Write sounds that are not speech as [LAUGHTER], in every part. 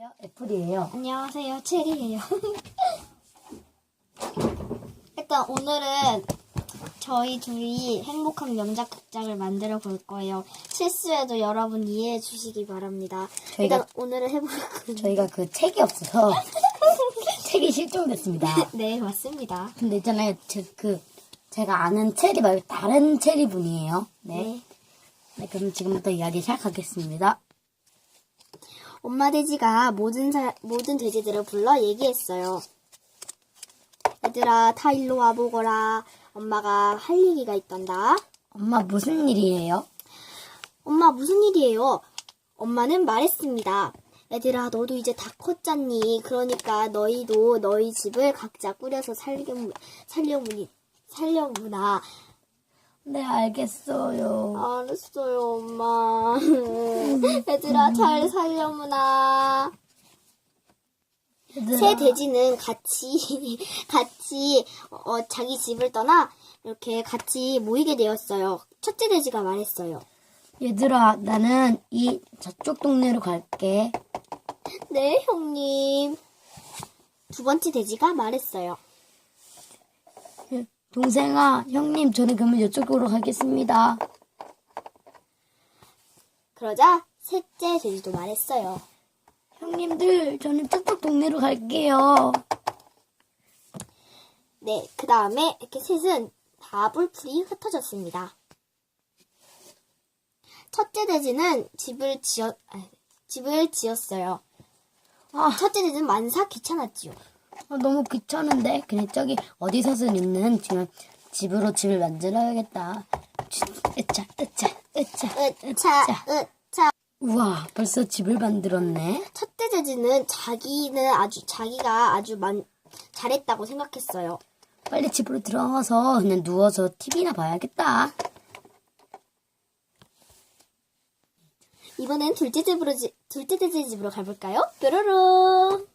안녕하세요. 애플이에요. 안녕하세요. 체리예요. [LAUGHS] 일단 오늘은 저희 둘이 행복한 명작 극장을 만들어 볼 거예요. 실수해도 여러분 이해해 주시기 바랍니다. 저희가- 일단 오늘은 해볼 거예요. 저희가 그 책이 없어서 [LAUGHS] 책이 실종됐습니다. [LAUGHS] 네, 맞습니다. 근데 있잖아요. 제, 그 제가 아는 체리 말고 다른 체리 분이에요. 네. 네. 네, 그럼 지금부터 이야기 시작하겠습니다. 엄마 돼지가 모든 사, 모든 돼지들을 불러 얘기했어요. 얘들아, 다 일로 와보거라. 엄마가 할 얘기가 있단다. 엄마 무슨 일이에요? 엄마 무슨 일이에요? 엄마는 말했습니다. 얘들아 너도 이제 다 컸잖니. 그러니까 너희도 너희 집을 각자 꾸려서 살려무 살려무니 살려무나. 네, 알겠어요. 알았어요 엄마. 얘들아 잘 살려무나. 얘들아, 새 돼지는 같이 [LAUGHS] 같이 어, 자기 집을 떠나 이렇게 같이 모이게 되었어요. 첫째 돼지가 말했어요. 얘들아, 나는 이 저쪽 동네로 갈게. 네, 형님. 두 번째 돼지가 말했어요. 동생아, 형님, 저는 그러면 이쪽으로 가겠습니다. 그러자 셋째 돼지도 말했어요. 형님들, 저는 저쪽 동네로 갈게요. 네, 그 다음에 이렇게 셋은 다 뿔풀이 흩어졌습니다. 첫째 돼지는 집을 지었, 아니, 집을 지었어요. 아, 첫째 돼지는 만사 귀찮았지요. 아, 너무 귀찮은데 그냥 저기 어디서든 있는 지금 집으로 집을 만들어야겠다. 으짜 으짜 으짜 으차, 으차. 우와 벌써 집을 만들었네. 첫째 돼지는 자기는 아주, 자기가 아주 만, 잘했다고 생각했어요. 빨리 집으로 들어가서 그냥 누워서 TV나 봐야겠다. 이번엔 둘째 집으로, 지- 둘째 돼지 집으로 가볼까요? 뾰로롱.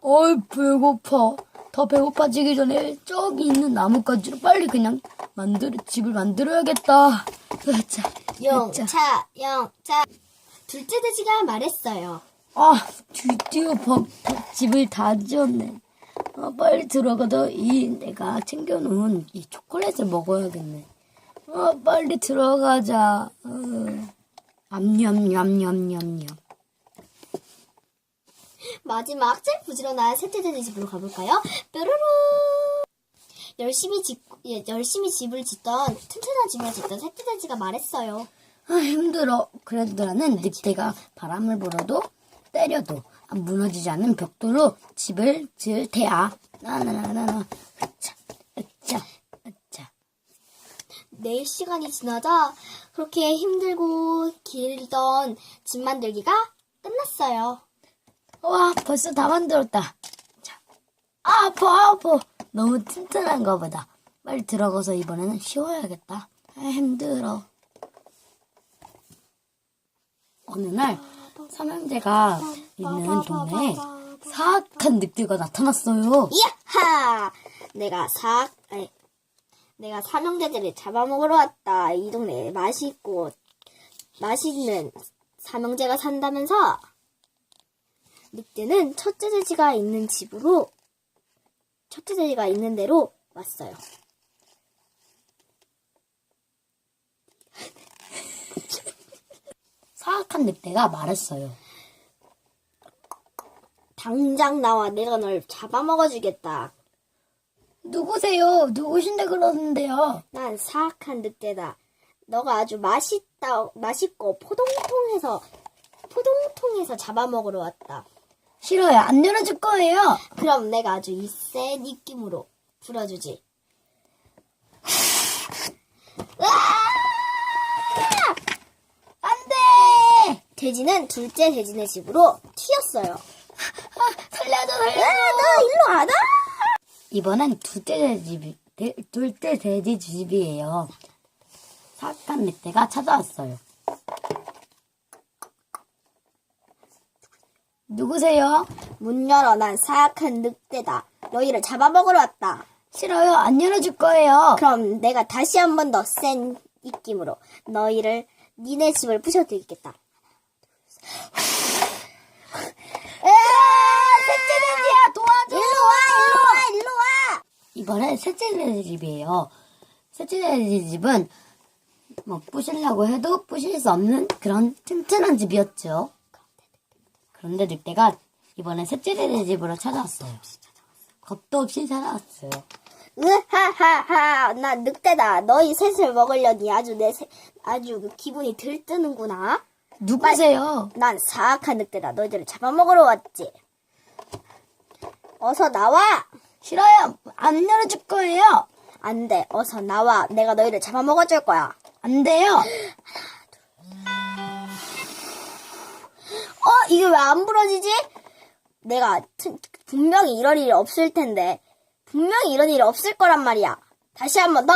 어이 배고파. 더 배고파지기 전에 저기 있는 나뭇가지로 빨리 그냥 만들 집을 만들어야겠다. 으짜. 영차, 영차. 둘째 돼지가 말했어요. 아, 드디어 밥, 다- 집을 다 지었네. 아, 빨리 들어가서 이 내가 챙겨놓은 이 초콜릿을 먹어야겠네. 아, 빨리 들어가자. 어. 암냠냠냠냠냠. 마지막 제일 부지런한 셋째 돼지 집으로 가볼까요? 뾰로롱. 열심히 집, 예, 열심히 집을 짓던 튼튼한 집을 짓던 셋째 돼지가 말했어요. 아, 힘들어. 그래도 나는 늑대가 바람을 불어도 때려도 안 무너지지 않는 벽돌로 집을 지을 테야. 나나나나나. 내일 시간이 지나자 그렇게 힘들고 길던 집 만들기가 끝났어요. 와, 벌써 다 만들었다. 자, 아파, 아파. 너무 튼튼한가 보다. 빨리 들어가서 이번에는 쉬어야겠다. 아, 힘들어. 어느 날, 삼형제가 있는 동네에 사악한 늑대가 나타났어요. 이야하! 내가 사, 아니, 내가 삼형제들을 잡아먹으러 왔다. 이 동네에 맛있고, 맛있는 삼형제가 산다면서, 늑대는 첫째 돼지가 있는 집으로, 첫째 돼지가 있는 데로 왔어요. [LAUGHS] 사악한 늑대가 말했어요. 당장 나와 내가 널 잡아먹어주겠다. 누구세요? 누구신데 그러는데요? 난 사악한 늑대다. 너가 아주 맛있다, 맛있고 포동통해서, 포동통해서 잡아먹으러 왔다. 싫어요. 안 열어줄 거예요. 그럼 내가 아주 이 센 입김으로 불어주지. 안 돼! 돼지는 둘째 돼지네 집으로 튀었어요. 아, 살려줘, 아, 살려줘. 나 일로 와, 나! 이번엔 둘째 돼지, 돼- 둘째 돼지 집이에요. 사악한 늑대가 찾아왔어요. 누구세요? 문 열어 난 사악한 늑대다. 너희를 잡아먹으러 왔다. 싫어요. 안 열어줄 거예요. 그럼 내가 다시 한 번 더 센 입김으로 너희를 니네 집을 부셔드리겠다. 셋째들이야 도와줘. 일로 와, 일로 와, 일로 와. 이번엔 셋째네 집이에요. 셋째네 집은 뭐 부시려고 해도 부실 수 없는 그런 튼튼한 집이었죠. 그런데 늑대가 이번에 셋째네 집으로 찾아왔어요. 겁도 없이 살아왔어요. 으하하하, 나 늑대다. 너희 셋을 먹으려니 아주 내 새, 아주 그 기분이 들뜨는구나. 누구세요? 난 사악한 늑대다. 너희들을 잡아먹으러 왔지. 어서 나와. 싫어요. 안 열어줄 거예요. 안 돼. 어서 나와. 내가 너희를 잡아먹어줄 거야. 안 돼요. [LAUGHS] 이게 왜 안 부러지지? 내가 트- 분명히 이런 일이 없을 텐데. 분명히 이런 일이 없을 거란 말이야. 다시 한 번 더.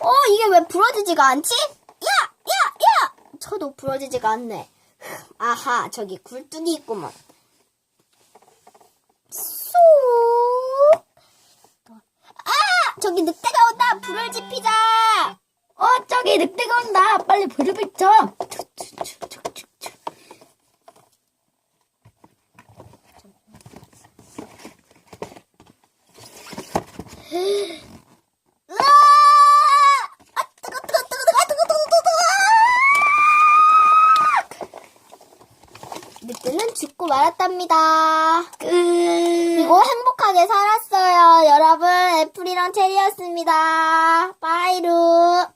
어, 이게 왜 부러지지가 않지? 야! 야! 야! 쳐도 부러지지가 않네. 아하, 저기 굴뚝이 있구먼. 쏙! 아! 저기 늑대가 온다! 불을 지피자! 어, 저기 늑대가 온다. 빨리 불을 붙여. 으아! 아, 뜨거, 뜨거, 뜨거, 뜨거, 뜨거, 뜨거, 뜨거! 늑대는 죽고 말았답니다. 끝. 그리고 행복하게 살았어요. 여러분, 애플이랑 체리였습니다. 빠이루.